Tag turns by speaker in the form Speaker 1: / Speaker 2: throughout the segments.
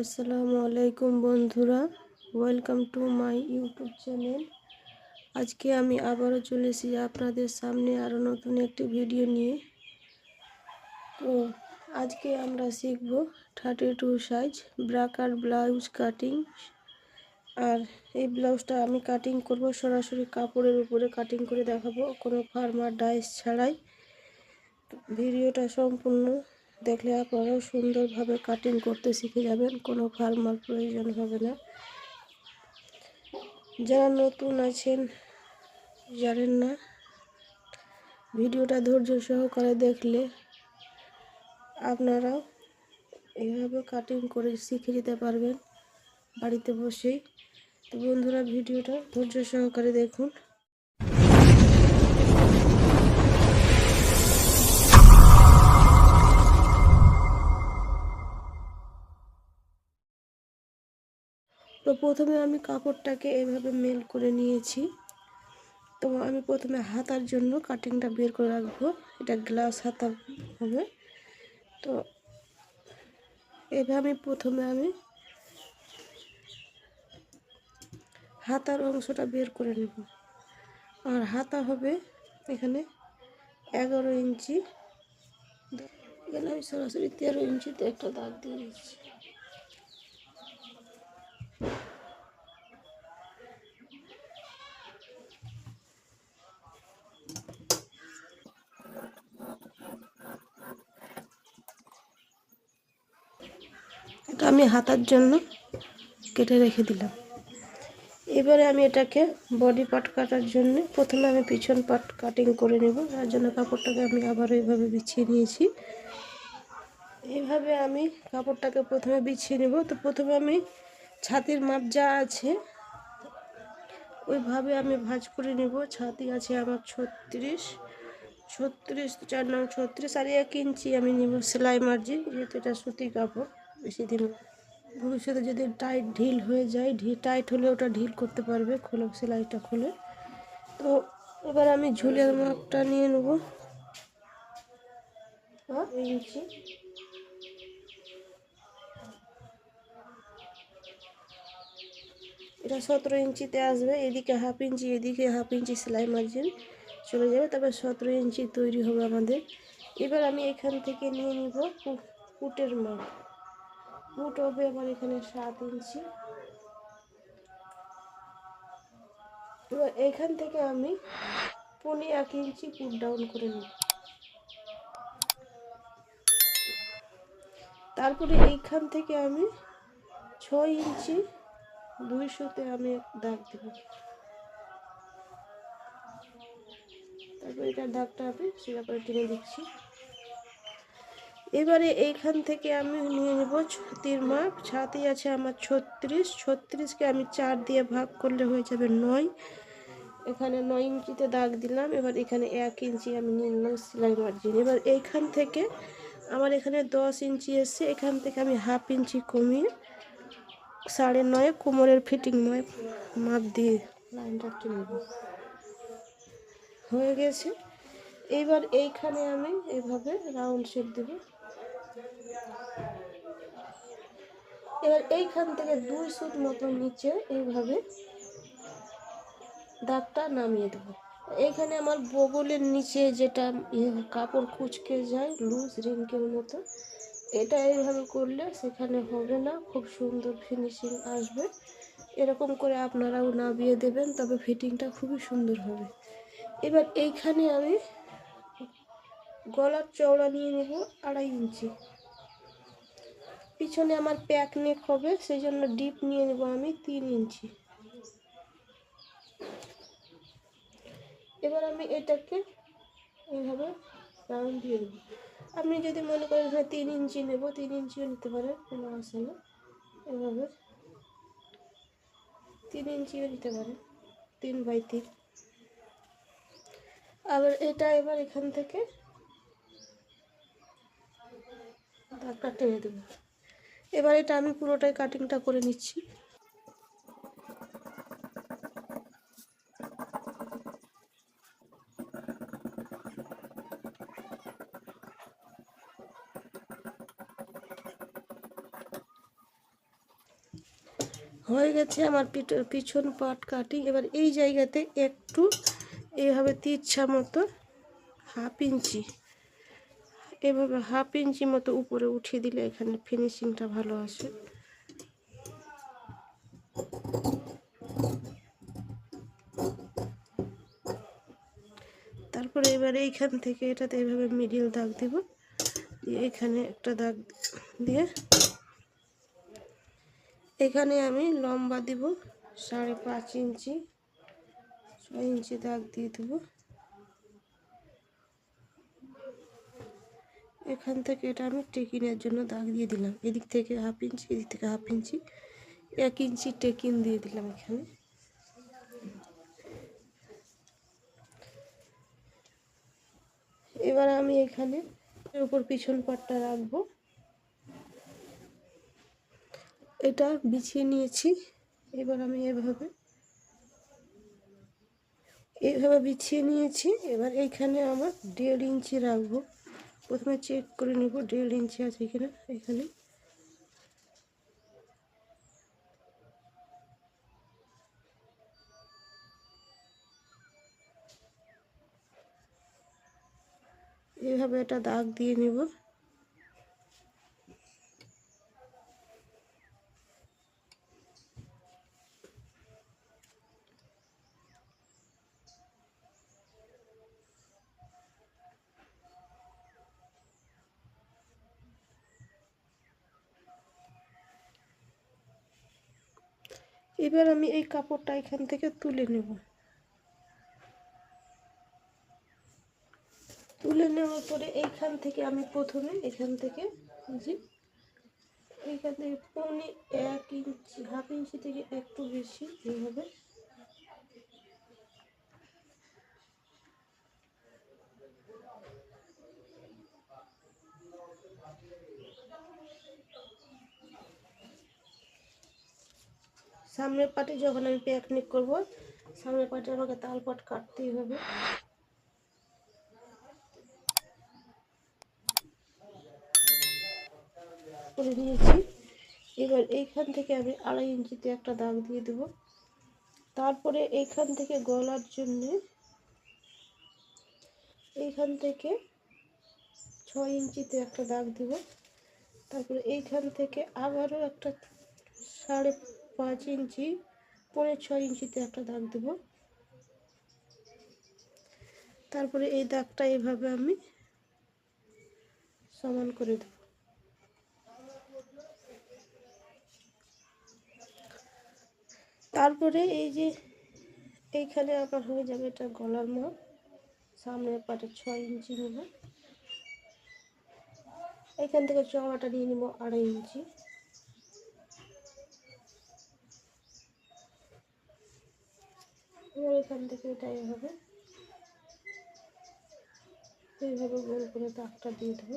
Speaker 1: আসসালামু আলাইকুম বন্ধুরা welcome to my YouTube channel আজকে আমি আবারও চলে এসেছি আপনাদের সামনে আরও নতুন একটি ভিডিও নিয়ে। তো আজকে আমরা শিখব থার্টি টু সাইজ ব্রাকার ব্লাউজ কাটিং আর এই ব্লাউজটা আমি কাটিং করব, সরাসরি কাপড়ের উপরে কাটিং করে দেখাবো, কোনো ফার্মার ডাইস ছাড়াই। ভিডিওটা সম্পূর্ণ দেখলে আপনারাও সুন্দরভাবে কাটিং করতে শিখে যাবেন, কোনো ফার্মার প্রয়োজন হবে না। যারা নতুন আছেন, জানেন না, ভিডিওটা ধৈর্য সহকারে দেখলে আপনারাও এইভাবে কাটিং করে শিখে যেতে পারবেন বাড়িতে বসেই। তো বন্ধুরা, ভিডিওটা ধৈর্য সহকারে দেখুন। তো প্রথমে আমি কাপড়টাকে এভাবে মেল করে নিয়েছি। তো আমি প্রথমে হাতার জন্য কাটিংটা বের করে রাখব। এটা গ্লাস হাতা হবে। তো এভাবে প্রথমে আমি হাতার অংশটা বের করে নেব। আর হাতা হবে এখানে এগারো ইঞ্চি। এখানে আমি সরাসরি তেরো ইঞ্চিতে একটা দাগ দিয়ে দিচ্ছি এটা আমি হাতার জন্য কেটে রেখে দিলাম। এবারে আমি এটাকে বডি পার্ট কাটার জন্য প্রথমে আমি পিছন পার্ট কাটিং করে নেব, তার জন্য কাপড়টাকে আমি আবার এইভাবে বিছিয়ে নিয়েছি। এইভাবে আমি কাপড়টাকে প্রথমে বিছিয়ে নেব। তো প্রথমে আমি ছাতির মাপ যা আছে, ওইভাবে আমি ভাজ করে নেব। ছাতি আছে আমার ছত্রিশ ছত্রিশ, চার নং ছত্রিশ, আর এক ইঞ্চি আমি নেব সেলাই মার্জিন যেহেতু এটা সুতি কাপড়, বেশি দিন ভবিষ্যতে যদি টাইট ঢিল হয়ে যায় ঢিল টাইট হলে ওটা ঢিল করতে পারবে খোলো সেলাইটা খুলে। তো এবার আমি ঝুলের মাপটা নিয়ে নেব। ইঞ্চি এটা সতেরো ইঞ্চিতে আসবে এদিকে হাফ ইঞ্চি এদিকে হাফ ইঞ্চি সেলাই মার্জিন চলে যাবে তবে সতেরো ইঞ্চি তৈরি হবে আমাদের। এবার আমি এখান থেকে নিয়ে নিব পুটের মাপ। পুট হবে আমার এখানে সাত ইঞ্চি। এবার এখান থেকে আমি পনে এক ইঞ্চি পুট ডাউন করে নিব। তারপরে এইখান থেকে আমি ছয় ইঞ্চি দুইশোতে আমি দাগ দেব। তারপর এটা দাগটা আমি সেটা করে টেনে দিচ্ছি। এবারে এইখান থেকে আমি নিয়ে নেব ছতির মাপ। ছাতি আছে আমার ছত্রিশ। ছত্রিশকে আমি চার দিয়ে ভাগ করলে হয়ে যাবে নয়। এখানে নয় ইঞ্চিতে দাগ দিলাম। এবার এখানে এক ইঞ্চি আমি নিয়ে নিলাম সেলাই মার্জিন। এবার এইখান থেকে আমার এখানে দশ ইঞ্চি এসছে। এখান থেকে আমি হাফ ইঞ্চি কমিয়ে সাড়ে নয় কোমরের ফিটিং নয় মাপ দিয়ে লাইনটা টেনে হয়ে গেছে। এইবার এইখানে আমি এইভাবে রাউন্ড শেপ দেব। এবার এইখান থেকে দুই সুট মতো নিচে এইভাবে দাগটা নামিয়ে দেব। এইখানে আমার বগলের নিচে যেটা কাপড় কুচকে যায় লুজ রিঙ্কের মতো, এটা এইভাবে করলে সেখানে হবে না, খুব সুন্দর ফিনিশিং আসবে। এরকম করে আপনারাও নামিয়ে দেবেন, তবে ফিটিংটা খুবই সুন্দর হবে। এবার এইখানে আমি গলার চওড়া নিয়ে নেব আড়াই ইঞ্চি। পিছনে আমার প্যাক নেক হবে সেই জন্য ডিপ নিয়ে নেব আমি তিন ইঞ্চি। এবার আমি এটাকে এইভাবে রাউন্ড দিয়ে দেবো। আপনি যদি মনে করেন হ্যাঁ তিন ইঞ্চি নেব, তিন ইঞ্চিও নিতে পারেন, কোনো আসে না এভাবে তিন ইঞ্চিও নিতে পারেন, তিন বাই তিন। আবার এটা এবার এখান থেকে দাগটা টেনে দেবো। এবার এটা আমি পুরোটাই কাটিংটা করে নিচ্ছি। হয়ে গেছে আমার পিছন পাট কাটিং এবার এই জায়গাতে একটু এইভাবে তিরছা মতো হাফ ইঞ্চি। এভাবে হাফ ইঞ্চি মতো উপরে উঠিয়ে দিলে এখানে ফিনিশিংটা ভালো আসে। তারপরে এবার এইখান থেকে এটাতে এইভাবে মিডিল দাগ দিব। দিয়ে এখানে একটা দাগ দিয়ে এখানে আমি লম্বা দিব, সাড়ে পাঁচ ইঞ্চি, ছয় ইঞ্চি দাগ দিয়ে দেবো। এখান থেকে এটা আমি টেকিনের জন্য দাগ দিয়ে দিলাম। এদিক থেকে হাফ ইঞ্চি, এদিক থেকে হাফ ইঞ্চি। এক ইঞ্চি টেকিন দিয়ে দিলাম এখানে। এবার আমি এখানে এর উপর পিছন পাটটা রাখব। এটা বিছিয়ে নিয়েছি। এবার আমি এভাবে এভাবে বিছিয়ে নিয়েছি। এবার এইখানে আমার দেড় ইঞ্চি রাখব। প্রথমে চেক করে নেব দেড় ইঞ্চি আছে কিনা এখানে। এভাবে এটা দাগ দিয়ে নেব। এবার আমি এই কাপড়টা এখান থেকে তুলে নেব। তুলে নেওয়ার পরে এইখান থেকে আমি প্রথমে এখান থেকে যে এইখান থেকে পৌনে এক ইঞ্চি, হাফ ইঞ্চি থেকে একটু বেশি এইভাবে সামনের পাটে যখন আমি পিকনিক করব, সামনের পাটে আমাকে তাল পাট কাটতেই হবে। করে নিয়েছি। এবার এইখান থেকে আমি আড়াই ইঞ্চিতে একটা দাগ দিয়ে দেব। তারপরে এইখান থেকে গলার জন্য এইখান থেকে ছয় ইঞ্চিতে একটা দাগ দিব। তারপরে এইখান থেকে আবারও একটা সাড়ে পাঁচ ইঞ্চি, পরে ছয় ইঞ্চিতে একটা দাগ দেব। তারপরে এই দাগটা এইভাবে আমি সমান করে দেব। তারপরে এই যে এইখানে আমার হয়ে যাবে এটা গলার মাপ। সামনের পাটে ছয় ইঞ্চি নেব। এখান থেকে চওড়াটা নিয়ে নেব আড়াই ইঞ্চি। এবার এখান থেকে এটা এভাবে এইভাবে গোল করে দাগটা দিয়ে দেবো।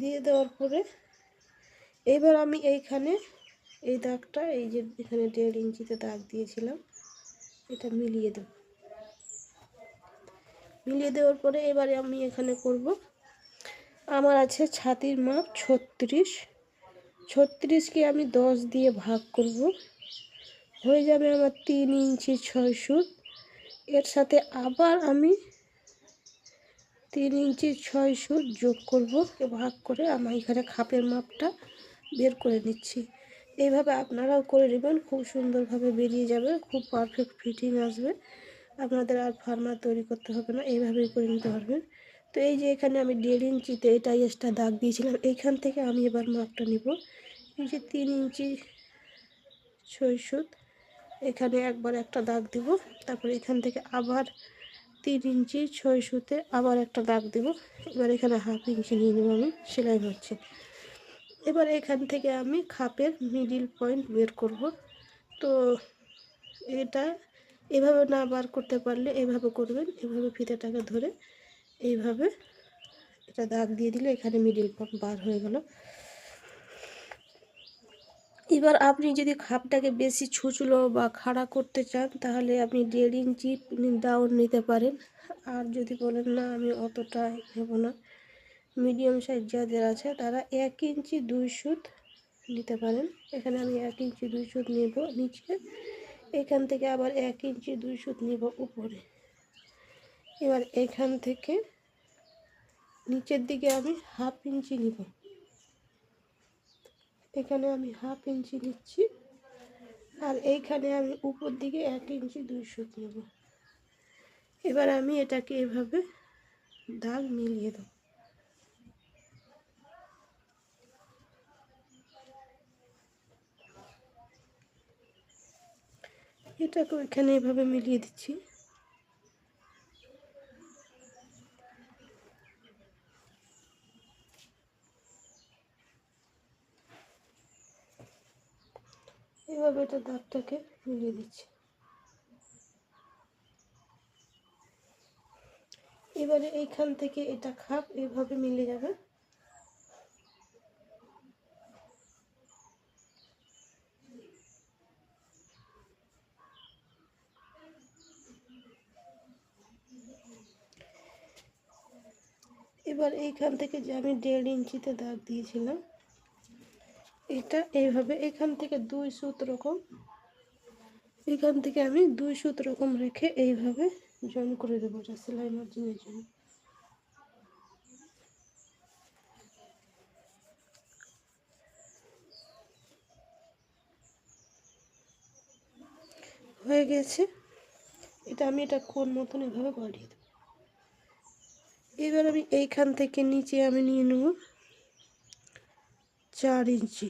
Speaker 1: দিয়ে দেওয়ার পরে এবার আমি এইখানে এই দাগটা, এই যে এখানে দেড় ইঞ্চিতে দাগ দিয়েছিলাম, এটা মিলিয়ে দেব। মিলিয়ে দেওয়ার পরে এবারে আমি এখানে করব, আমার আছে ছাতির মাপ ছত্রিশ। ছত্রিশকে আমি দশ দিয়ে ভাগ করব। হয়ে যাবে আমার তিন ইঞ্চি ছয় সুত এর সাথে আবার আমি তিন ইঞ্চি ছয় সুত যোগ করব ভাগ করে আমার এখানে খাপের মাপটা বের করে নিচ্ছি। এইভাবে আপনারাও করে নেবেন, খুব সুন্দরভাবে বেরিয়ে যাবে, খুব পারফেক্ট ফিটিং আসবে। আপনাদের আর ফার্মার তৈরি করতে হবে না, এইভাবেই করে নিতে পারবেন। তো এই যে এখানে আমি দেড় ইঞ্চিতে এটা এক্সট্রা দাগ দিয়েছিলাম এইখান থেকে আমি এবার মাপটা নিব। এই যে তিন ইঞ্চি ছয় এখানে একবার একটা দাগ দিব, তারপর এখান থেকে আবার তিন ইঞ্চি ছয় সুতে আবার একটা দাগ দিব। এবার এখানে হাফ ইঞ্চি নিয়ে নেব আমি, সেলাই হচ্ছে। এবার এখান থেকে আমি খাপের মিডিল পয়েন্ট বের করব। তো এটা এভাবে না বার করতে পারলে এভাবে করবেন, এভাবে ফিতেটাকে ধরে এইভাবে এটা দাগ দিয়ে দিলে এখানে মিডিল পয়েন্ট বার হয়ে গেল। এবার আপনি যদি খাপটাকে বেশি ছুচলো বা খাড়া করতে চান, তাহলে আপনি দেড় ইঞ্চি ডাউন নিতে পারেন। আর যদি বলেন, না, আমি অতটা নেব না। মিডিয়াম সাইজ যাদের আছে, তারা এক ইঞ্চি দুই সুত নিতে পারেন। এখানে আমি এক ইঞ্চি দুই সুত নেব নিচে। এখান থেকে আবার এক ইঞ্চি দুই সুত নেব উপরে। এবার এখান থেকে নিচের দিকে আমি হাফ ইঞ্চি নিব। এখানে আমি হাফ ইঞ্চি নিচ্ছি আর এইখানে আমি উপর দিকে এক ইঞ্চি দুই সুত নেব। এবার আমি এটাকে এভাবে দাগ মিলিয়ে দেব। এটাকে এখানে এভাবে মিলিয়ে দিচ্ছি। এভাবে এটা দাগটাকে মিলিয়ে দিচ্ছি। এবারে এইখান থেকে এটা খাপ এভাবে মিলে যাবে। এবার এইখান থেকে যে আমি দেড় ইঞ্চিতে দাগ দিয়েছিলাম এটা এইভাবে এখান থেকে দুই সুত রকম। এখান থেকে আমি দুই সুত রকম রেখে এইভাবে জয়েন করে দেবো এটা সেলাই মার্জিনের জন্য। হয়ে গেছে। এটা আমি এটা কোন মতন এভাবে বাড়িয়ে দেবো। এবার আমি এইখান থেকে নিচে আমি নিয়ে নেব চার ইঞ্চি।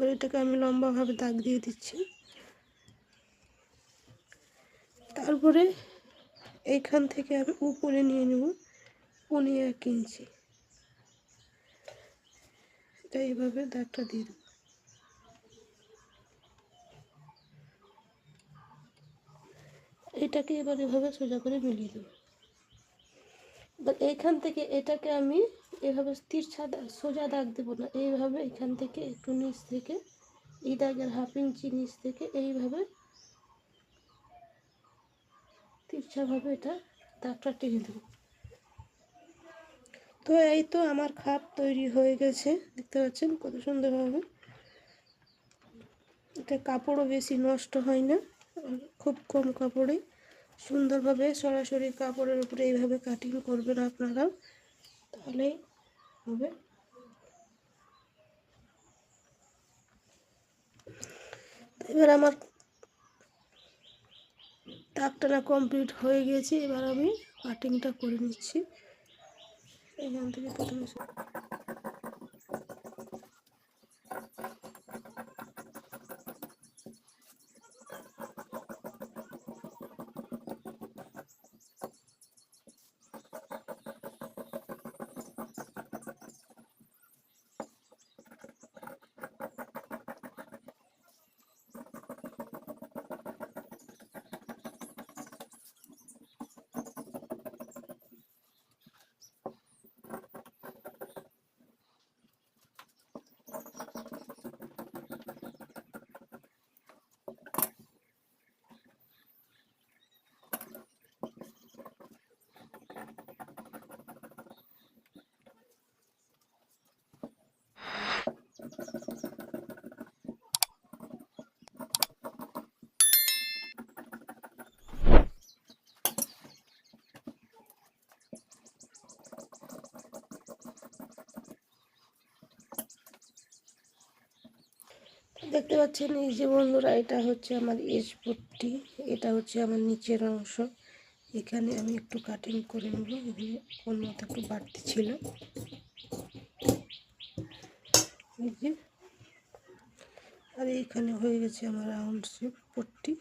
Speaker 1: এবার এটাকে আমি লম্বাভাবে দাগ দিয়ে দিচ্ছি। তারপরে এইখান থেকে আমি উপরে নিয়ে নেব পনে এক ইঞ্চি। এটা এইভাবে দাগটা দিয়ে দেবো। এটাকে এবার এভাবে সোজা করে মিলিয়ে দেবো। এবার এইখান থেকে এটাকে আমি এভাবে তিরছা দাগ সোজা দাগ দেবো না। এইভাবে এখান থেকে একটু নিচ থেকে, এই দাগের হাফ ইঞ্চি নিচ থেকে এইভাবে তিরছাভাবে এটা দাগটা টেনে দেবো। তো এই তো আমার খাপ তৈরি হয়ে গেছে। দেখতে পাচ্ছেন কত সুন্দরভাবে। এটা কাপড়ও বেশি নষ্ট হয় না খুব কম কাপড়ে। সুন্দরভাবে সরাসরি কাপড়ের উপরে এইভাবে কাটিং করবেন আপনারা। তাহলেই হবে। এবার আমার তাকটানা কমপ্লিট হয়ে গেছে, এবার আমি কাটিংটা করে নিচ্ছি। এখান থেকে প্রথমে দেখতে পাচ্ছেন, এই যে বন্ধুরা, এটা হচ্ছে আমার এস এটা হচ্ছে আমার নিচের অংশ। এখানে আমি একটু কাটিং করে নেব। এখানে কোন মতো একটু বাড়তি ছিল। এই আর এইখানে হয়ে গেছে আমার রাউন্ড শেপ পট্টি।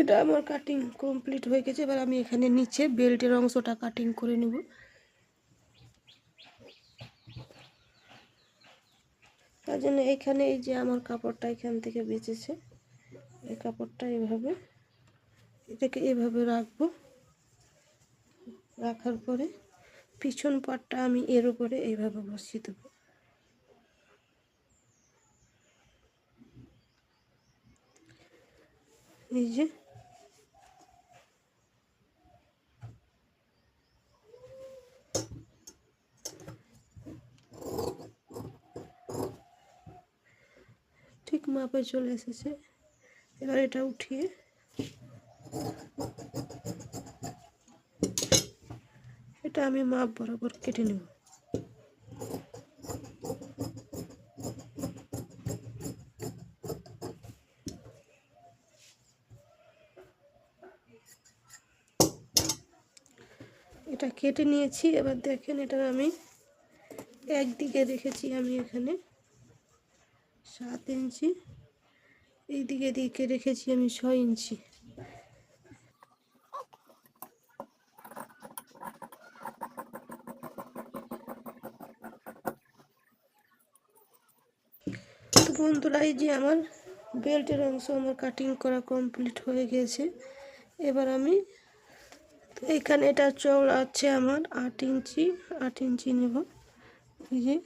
Speaker 1: এটা আমার কাটিং কমপ্লিট হয়ে গেছে। এবার আমি এখানে নিচে বেল্টের অংশটা কাটিং করে নেব। তার জন্য এখানে এই যে আমার কাপড়টা এখান থেকে বেঁচেছে, এই কাপড়টা এভাবে, এটাকে এভাবে রাখব। রাখার পরে পিছন পাটটা আমি এর উপরে এইভাবে বসিয়ে দেব। এই যে। ঠিক মাপে চলে এসেছে। এবার এটা উঠিয়ে এটা আমি মাপ বরাবর কেটে নেব। এটা কেটে নিয়েছি, এবার দেখেন এটা আমি একদিকে রেখেছি আমি এখানে সাত ইঞ্চি এই দিকে দিকে রেখেছি আমি ছয় ইঞ্চি তো বন্ধুরা এই যে আমার বেল্টের অংশ আমার কাটিং করা কমপ্লিট হয়ে গেছে। এবার আমি এখানে এটা চৌড় আছে আমার আট ইঞ্চি আট ইঞ্চি নেব। এই যে,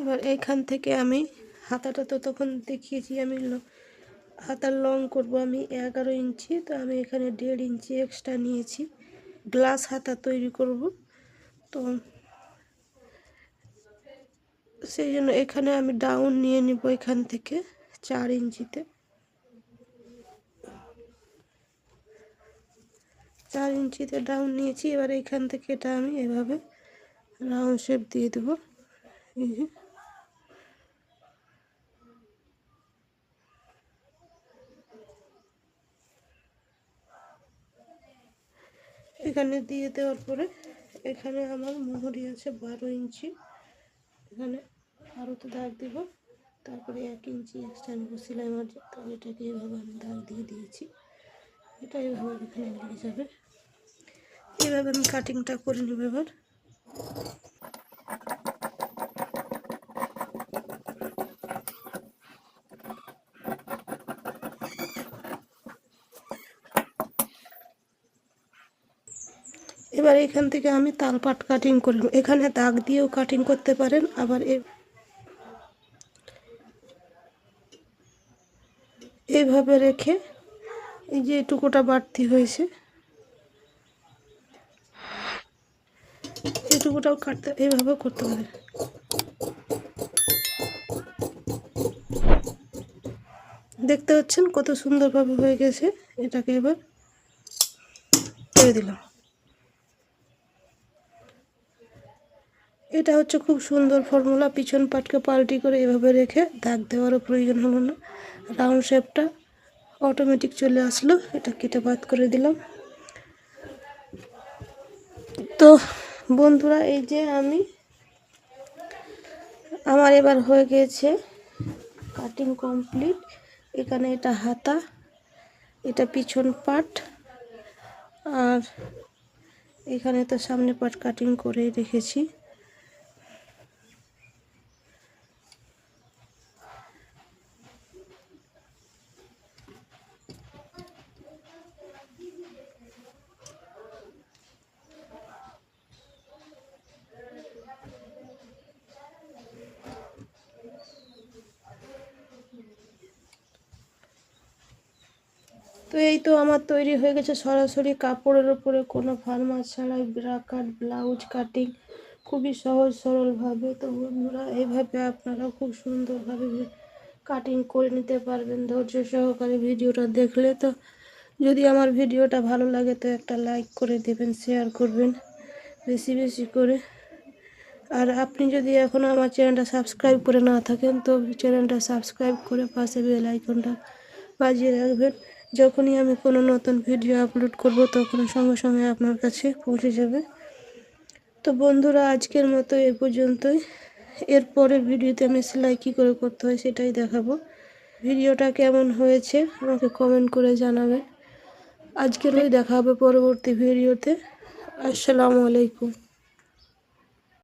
Speaker 1: এবার এইখান থেকে আমি হাতাটা তো তখন দেখিয়েছি, আমি হাতার লং করব আমি এগারো ইঞ্চি, তো আমি এখানে দেড় ইঞ্চি এক্সট্রা নিয়েছি। গ্লাস হাতা তৈরি করব। তো সেই জন্য এখানে আমি ডাউন নিয়ে নিব এখান থেকে চার ইঞ্চিতে। চার ইঞ্চিতে ডাউন নিয়েছি, এবার এখান থেকে এটা আমি এভাবে রাউন্ড শেপ দিয়ে দেবো। এখানে দিয়ে দেওয়ার পরে এখানে আমার মোহরি আছে বারো ইঞ্চি। এখানে আরোতে দাগ দিব। তারপরে এক ইঞ্চি এক্সট্রা নেব। সেলাই মার্জিন তো এটাকে এভাবে আমি দাগ দিয়ে দিয়েছি। এটা এভাবে এখানে লেগে যাবে। এভাবে আমি কাটিংটা করে নেব এবার। এবার এখান থেকে আমি তালপাট কাটিং করলাম এখানে দাগ দিয়েও কাটিং করতে পারেন, আবার এ এইভাবে রেখে এই যে এটুকুটা বাড়তি হয়েছে। এটুকুটাও কাটতে এইভাবে করতে পারেন দেখতে পাচ্ছেন কত সুন্দরভাবে হয়ে গেছে এটাকে এবার করে দিলাম। এটা হচ্ছে খুব সুন্দর ফর্মুলা পিছন পাটকে পাল্টি করে এভাবে রেখে দাগ দেওয়ারও প্রয়োজন হলো না। রাউন্ড শেপটা অটোমেটিক চলে আসলো এটা কেটে বাদ করে দিলাম। তো বন্ধুরা, এই যে আমি, আমার এবার হয়ে গিয়েছে কাটিং কমপ্লিট এখানে এটা হাতা, এটা পিছন পাট আর এখানে তো সামনে পাট কাটিং করে রেখেছি। তো এই তো আমার তৈরি হয়ে গেছে সরাসরি কাপড়ের উপরে। কোনো ফার্মাস ছাড়াই ব্রা কাট ব্লাউজ কাটিং খুবই সহজ সরলভাবে। তো বন্ধুরা এইভাবে আপনারা খুব সুন্দরভাবে কাটিং করে নিতে পারবেন। ধৈর্য সহকারে ভিডিওটা দেখলে তো যদি আমার ভিডিওটা ভালো লাগে তো একটা লাইক করে দেবেন, শেয়ার করবেন বেশি বেশি করে। আর আপনি যদি এখনও আমার চ্যানেলটা সাবস্ক্রাইব করে না থাকেন তো চ্যানেলটা সাবস্ক্রাইব করে পাশে বেল আইকনটা বাজিয়ে রাখবেন। যখনই আমি কোনো নতুন ভিডিও আপলোড করব তখন সঙ্গে সঙ্গে আপনার কাছে পৌঁছে যাবে। তো বন্ধুরা, আজকের মতো এ পর্যন্তই। এর পরের ভিডিওতে আমি সেলাই কী করে করতে হয় সেটাই দেখাবো। ভিডিওটা কেমন হয়েছে আমাকে কমেন্ট করে জানাবেন। আজকের ওই দেখা হবে পরবর্তী ভিডিওতে আসসালামু আলাইকুম।